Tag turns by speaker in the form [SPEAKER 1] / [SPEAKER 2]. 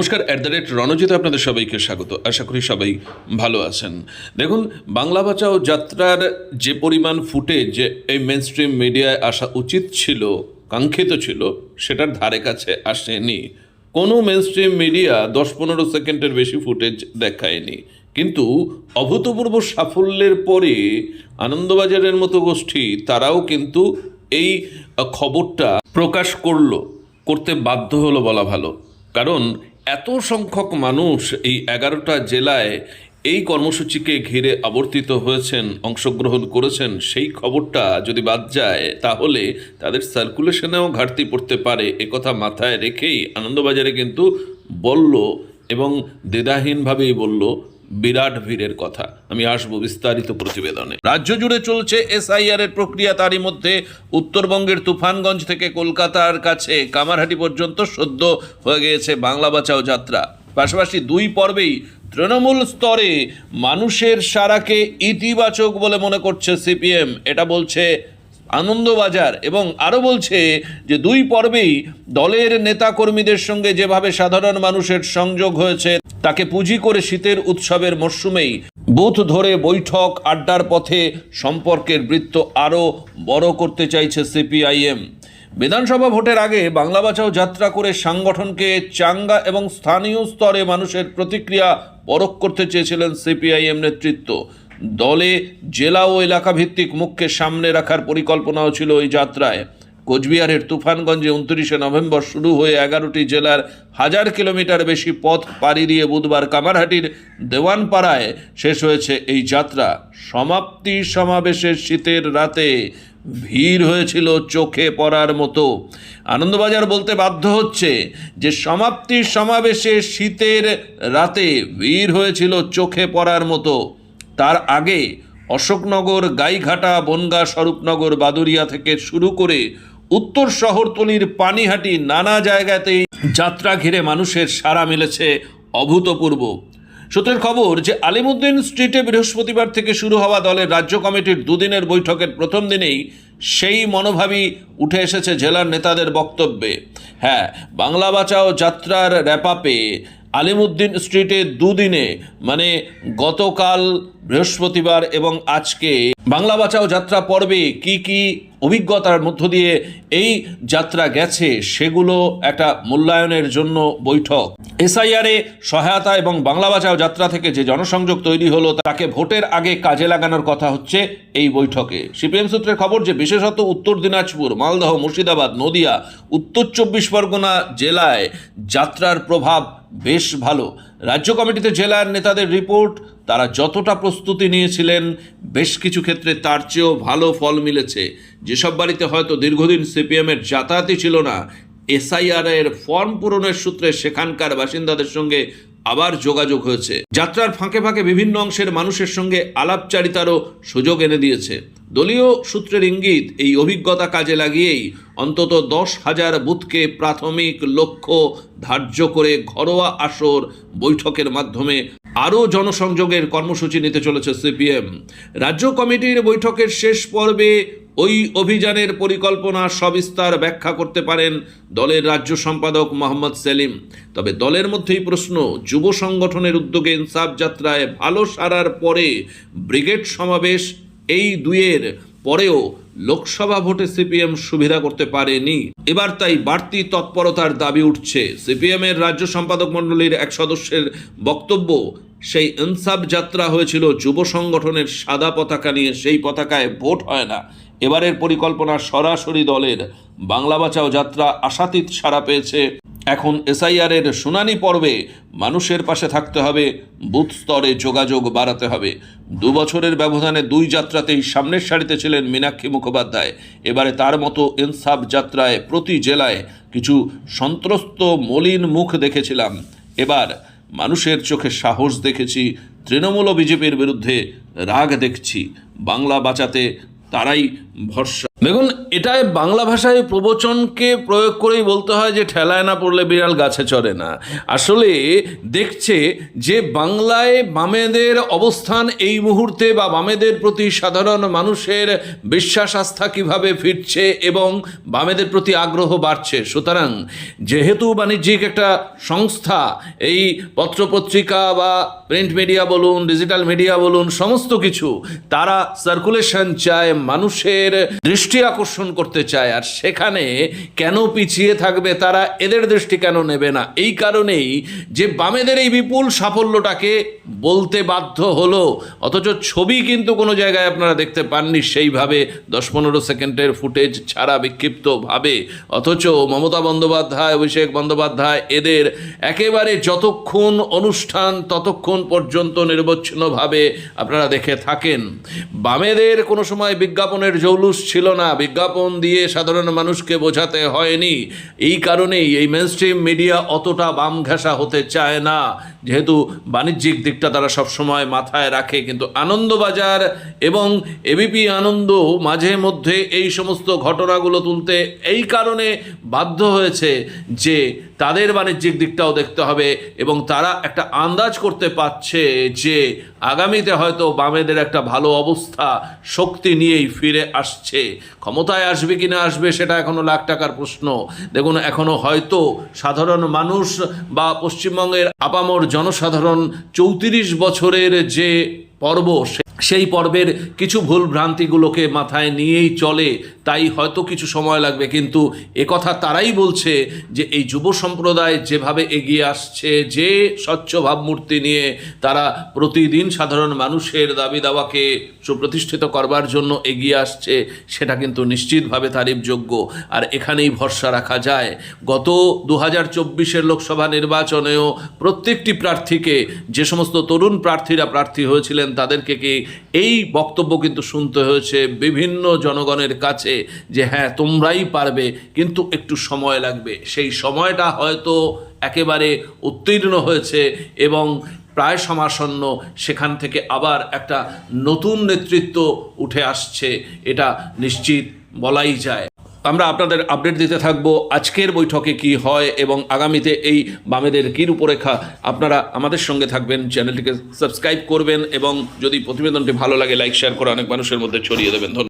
[SPEAKER 1] নমস্কার at the rate Ranjit আপনাদের সবাইকে স্বাগত। আশা করি সবাই ভালো আছেন। দেখুন, বাংলা বাঁচাও যাত্রার যে পরিমাণ ফুটেজ এই মেন স্ট্রিম মিডিয়ায় আসা উচিত ছিল, কাঙ্ক্ষিত ছিল, সেটার ধারে কাছে আসেনি। কোনো মেন স্ট্রিম মিডিয়া দশ পনেরো সেকেন্ডের বেশি ফুটেজ দেখায়নি। কিন্তু অভূতপূর্ব সাফল্যের পরে আনন্দবাজারের মতো গোষ্ঠী, তারাও কিন্তু এই খবরটা প্রকাশ করল, করতে বাধ্য হলো বলা ভালো। কারণ এত সংখ্যক মানুষ এই এগারোটা জেলায় এই কর্মসূচিকে ঘিরে আবর্তিত হয়েছেন, অংশগ্রহণ করেছেন, সেই খবরটা যদি বাদ যায়, তাহলে তাদের সার্কুলেশনেও ঘাটতি পড়তে পারে। একথা মাথায় রেখেই আনন্দবাজারে কিন্তু বলল এবং দ্বিধাহীনভাবেই বলল বিরাট ভিড়ের কথা। আমি আসব বিস্তারিত প্রতিবেদনে। রাজ্য জুড়ে চলছে এসআইআর এর প্রক্রিয়া, তারই মধ্যে উত্তরবঙ্গের তুফানগঞ্জ থেকে কলকাতার কাছে কামারহাটি পর্যন্ত সদ্য হয়ে গিয়েছে বাংলা বাঁচাও যাত্রা। পাশাপাশি দুই পর্বেই তৃণমূল স্তরে মানুষের সারাকে ইতিবাচক বলে মনে করছে সিপিএম। এটা বলছে আনন্দবাজার এবং আরও বলছে যে দুই পর্বেই দলের নেতাকর্মীদের সঙ্গে যেভাবে সাধারণ মানুষের সংযোগ হয়েছে, তাকে পুঁজি করে শীতের উৎসবের মরশুমেই বুথ ধরে বৈঠক, আড্ডার পথে সম্পর্কের বৃত্ত আরও বড় করতে চাইছে সিপিআইএম। বিধানসভা ভোটের আগে বাংলা বাঁচাও যাত্রা করে সাংগঠনকে চাঙ্গা এবং স্থানীয় স্তরে মানুষের প্রতিক্রিয়া পরখ করতে চেয়েছিলেন সিপিআইএম নেতৃত্ব। দলে, জেলা ও এলাকা ভিত্তিক মুখকে সামনে রাখার পরিকল্পনাও ছিল ওই যাত্রায়। কোচবিহারের তুফানগঞ্জে উনত্রিশে নভেম্বর শুরু হয়ে এগারোটি জেলার হাজার কিলোমিটার বেশি পথ পাড়ি দিয়ে বুধবার কামারহাটির দেওয়ানপাড়ায় শেষ হয়েছে এই যাত্রা। সমাপ্তি সমাবেশের শীতের রাতে ভিড় হয়েছিল চোখে পড়ার মতো। আনন্দবাজার বলতে বাধ্য হচ্ছে যে সমাপ্তি সমাবেশে শীতের রাতে ভিড় হয়েছিল চোখে পড়ার মতো। তার আগে অশোকনগর, গাইঘাটা, বনগা, স্বরূপনগর, বাদুরিয়া থেকে শুরু করে উত্তর শহরতলির পানিহাটি নানা জায়গাতেই যাত্রা ঘিরে মানুষের সাড়া মিলেছে অভূতপূর্ব। সূত্রের খবর যে আলিমুদ্দিন স্ট্রিটে বৃহস্পতিবার থেকে শুরু হওয়া দলের রাজ্য কমিটির দুদিনের বৈঠকের প্রথম দিনেই সেই মনোভাবই উঠে এসেছে জেলার নেতাদের বক্তব্যে। হ্যাঁ বাংলা বাঁচাও যাত্রার র্যাপাপে আলিমুদ্দিন স্ট্রিটে দুদিনে মানে গতকাল বৃহস্পতিবার এবং আজকে, বাংলা বাঁচাও যাত্রা পর্বে কি কি অভিজ্ঞতার মধ্য দিয়ে এই যাত্রা গেছে সেগুলো একটা মূল্যায়নের জন্য বৈঠক। এসআইআরে সহায়তা এবং বাংলা বাঁচাও যাত্রা থেকে যে জনসংযোগ তৈরি হলো, তাকে ভোটের আগে কাজে লাগানোর কথা হচ্ছে এই বৈঠকে। সিপিএম সূত্রের খবর যে বিশেষত উত্তর দিনাজপুর, মালদহ, মুর্শিদাবাদ, নদিয়া, উত্তর চব্বিশ পরগনা জেলায় যাত্রার প্রভাব বেশ ভালো। রাজ্য কমিটিতে জেলার নেতাদের রিপোর্ট, তারা যতটা প্রস্তুতি নিয়েছিলেন, বেশ কিছু ক্ষেত্রে তার চেয়েও ভালো ফল মিলেছে। যেসব বাড়িতে হয়তো দীর্ঘদিন সিপিএমের যাতায়াতই ছিল না, এসআইআর এর ফর্ম পূরণের সূত্রে সেখানকার বাসিন্দাদের সঙ্গে আবার যোগাযোগ হয়েছে। যাত্রার ফাঁকে ফাঁকে বিভিন্ন অংশের মানুষের সঙ্গে আলাপচারিতারও সুযোগ এনে দিয়েছে। দলীয় সূত্রের ইঙ্গিত, এই অভিজ্ঞতা কাজে লাগিয়েই অন্তত দশ হাজার বুথকে প্রাথমিক লক্ষ্য ধার্য করে ঘরোয়া আসর বৈঠকের মাধ্যমে আরও জনসংযোগের কর্মসূচি নিতে চলেছে সিপিএম। রাজ্য কমিটির বৈঠকের শেষ পর্বে ওই অভিযানের পরিকল্পনা সবিস্তার ব্যাখ্যা করতে পারেন দলের রাজ্য সম্পাদক মোহাম্মদ সেলিম। তবে দলের মধ্যেই প্রশ্ন, যুব সংগঠনের উদ্যোগে ইনসাফ যাত্রায় ভালো সারার পরে ব্রিগেড সমাবেশ, এই দুইয়ের পরেও লোকসভা ভোটে সিপিএম সুবিধা করতে পারেনি। এবার তাই বাড়তি তৎপরতার দাবি উঠছে। সিপিএম এর রাজ্য সম্পাদক মণ্ডলীর এক সদস্যের বক্তব্য, সেই ইনসাফ যাত্রা হয়েছিল যুব সংগঠনের সাদা পতাকা নিয়ে, সেই পতাকায় ভোট হয় না। এবারের পরিকল্পনা সরাসরি দলের বাংলা বাঁচাও যাত্রা আশাতীত সাড়া পেয়েছে। এখন এসআইআর এর শুনানি পর্বে মানুষের পাশে থাকতে হবে, বুথ স্তরে যোগাযোগ বাড়াতে হবে। দু বছরের ব্যবধানে দুই যাত্রাতেই সামনের সারিতে ছিলেন মীনাক্ষী মুখোপাধ্যায়। এবারে তার মতো ইনসাফ যাত্রায় প্রতি জেলায় কিছু সন্ত্রস্ত মলিন মুখ দেখেছিলাম। এবার মানুষের চোখে সাহস দেখেছি, তৃণমূল বিজেপির বিরুদ্ধে রাগ দেখছি। বাংলা বাঁচাতে তারাই ভরসা দেখুন, এটাই বাংলা ভাষায় প্রবচনকে প্রয়োগ করেই বলতে হয় যে ঠেলায় না পড়লে বিড়াল গাছে চড়ে না। আসলে দেখছে যে বাংলায় বামেদের অবস্থান এই মুহূর্তে বা বামেদের প্রতি সাধারণ মানুষের বিশ্বাস, আস্থা কীভাবে ফিরছে এবং বামেদের প্রতি আগ্রহ বাড়ছে। সুতরাং যেহেতু বাণিজ্যিক একটা সংস্থা, এই পত্রপত্রিকা বা প্রিন্ট মিডিয়া বলুন, ডিজিটাল মিডিয়া বলুন, সমস্ত কিছু, তারা সার্কুলেশন চায় মানুষের দৃষ্টি আকর্ষণ করতে চায়, আর সেখানে কেন পিছিয়ে থাকবে তারা, এদের দৃষ্টি কেন নেবে না? এই কারণেই যে বামেদের এই বিপুল সাফল্যটাকে বলতে বাধ্য হলো, অথচ ছবি কিন্তু কোনো জায়গায় আপনারা দেখতে পাননি সেইভাবে দশ পনেরো সেকেন্ডের ফুটেজ ছাড়া বিক্ষিপ্তভাবে। অথচ মমতা বন্দ্যোপাধ্যায়, অভিষেক বন্দ্যোপাধ্যায়, এদের একেবারে যতক্ষণ অনুষ্ঠান ততক্ষণ পর্যন্ত নির্বচ্ছিন্নভাবে আপনারা দেখে থাকেন। বামেদের কোনো সময় বিজ্ঞাপনের জৌলুস ছিল না বিজ্ঞাপন দিয়ে সাধারণ মানুষকে বোঝাতে হয়নি। এই কারণেই এই মেনস্ট্রিম মিডিয়া অতটা বাম ঘেঁষা হতে চায় না। যেহেতু বাণিজ্যিক দিকটা তারা সবসময় মাথায় রাখে, কিন্তু আনন্দবাজার এবং এবিপি আনন্দ মাঝে মধ্যে এই সমস্ত ঘটনাগুলো তুলতে এই কারণে বাধ্য হয়েছে যে তাদের বাণিজ্যিক দিকটাও দেখতে হবে এবং তারা একটা আন্দাজ করতে পারছে যে আগামীতে হয়তো বামেদের একটা ভালো অবস্থা শক্তি নিয়েই ফিরে আসছে। ক্ষমতায় আসবে কি না আসবে সেটা এখনও লাখ টাকার প্রশ্ন। দেখুন এখনও হয়তো সাধারণ মানুষ বা পশ্চিমবঙ্গের আপামর জনসাধারণ চৌত্রিশ বছরের যে পর্ব সেই পর্বের কিছু ভুল ভ্রান্তিগুলোকে মাথায় নিয়েই চলে, তাই হয়তো কিছু সময় লাগবে। কিন্তু একথা তারাই বলছে যে এই যুব সম্প্রদায় যেভাবে এগিয়ে আসছে, যে স্বচ্ছ ভাবমূর্তি নিয়ে তারা প্রতিদিন সাধারণ মানুষের দাবি দাওয়াকে সুপ্রতিষ্ঠিত করবার জন্য এগিয়ে আসছে, সেটা কিন্তু নিশ্চিতভাবে তারিফযোগ্য আর এখানেই ভরসা রাখা যায়। গত দু হাজার চব্বিশের লোকসভা নির্বাচনেও প্রত্যেকটি প্রার্থীকে, যে সমস্ত তরুণ প্রার্থীরা প্রার্থী হয়েছিলেন তাদেরকে কি এই বক্তব্য কিন্তু শুনতে হয়েছে বিভিন্ন জনগণের কাছে যে হ্যাঁ তোমরাই পারবে, কিন্তু একটু সময় লাগবে। সেই সময়টা হয়তো একেবারে উত্তীর্ণ হয়েছে এবং প্রায় সমাসন্ন, সেখান থেকে আবার একটা নতুন নেতৃত্ব উঠে আসছে, এটা নিশ্চিত বলাই যায়। আমরা আপনাদের আপডেট দিতে থাকব আজকের বৈঠকে কি হয় এবং আগামীতে এই বামেদের কী রূপরেখা। আপনারা আমাদের সঙ্গে থাকবেন, চ্যানেলটিকে সাবস্ক্রাইব করবেন এবং যদি প্রতিবেদনটি ভালো লাগে লাইক শেয়ার করে অনেক মানুষের মধ্যে ছড়িয়ে দেবেন। ধন্যবাদ।